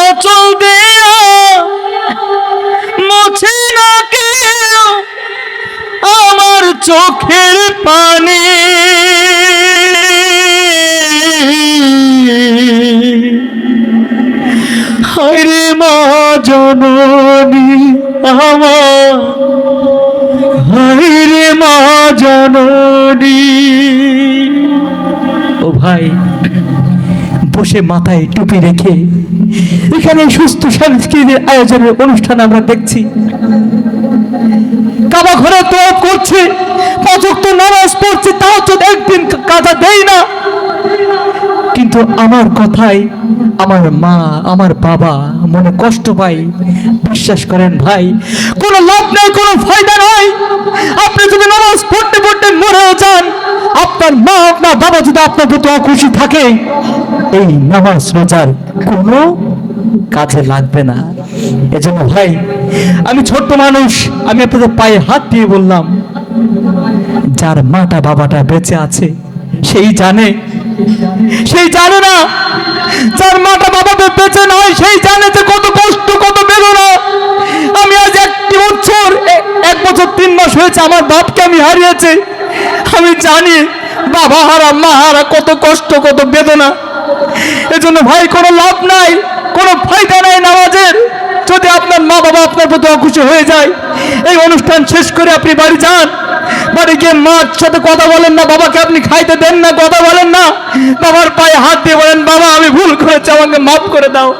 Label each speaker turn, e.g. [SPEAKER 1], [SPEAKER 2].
[SPEAKER 1] আঁচল দিয়া মুছে না কেউ আমার চোখের পানি। হায়রে মা জননী আমার হায়রে মা জননী। ও ভাই। বসে মাথায় টুপি রেখে এখানে সুস্থ সাংস্কৃতিক আয়োজনের অনুষ্ঠান আমরা দেখছি। কাবা ঘরে তো করছে পাঁচক তো নামাজ পড়ছে, তাও তো একদিন কাজা দেই না। কিন্তু আমার কথাই আমার মা, আমার বাবা মনে কষ্ট পাই বিশ্বাস করেন ভাই, কোনো লাভ নেই, কোনো ফায়দা নাই। আপনি যদি নামাজ পড়তে পড়তে মরেও যান, আপনার মা আপনার বাবা যদি আপনার প্রতি খুশি থাকে, এই নামাজ রোজার কোনো কাজে লাগবে না। এজন্য ভাই, আমি ছোট্ট মানুষ, আমি আপনাদের পায়ে হাত দিয়ে বললাম, যার মাটা বাবাটা বেঁচে আছে, সেই জানে। সেই জানে না, যার মাটা বাবা বেঁচে নয় সেই জানে যে কত কষ্ট, কত বেদনা। আমি আজ একটি বছর এক বছর, তিন মাস হয়েছে, আমার বাপকে আমি হারিয়েছি। আমি জানি বাবা হারা মা হারা কত কষ্ট, কত বেদনা। এজন্য ভাই, কোনো লাভ নাই, কোনো ফায়দা নাই নামাজের। যদি আপনার মা বাবা আপনার প্রতি অখুশি হয়ে যায়, এই অনুষ্ঠান শেষ করে আপনি বাড়ি যান। বাড়ি গিয়ে মার সাথে কথা বলেন না, বাবাকে আপনি খাইতে দেন না, কথা বলেন না। বাবার পায়ে হাত দিয়ে বলেন, বাবা, আমি ভুল করেছি, আমাকে মাফ করে দাও।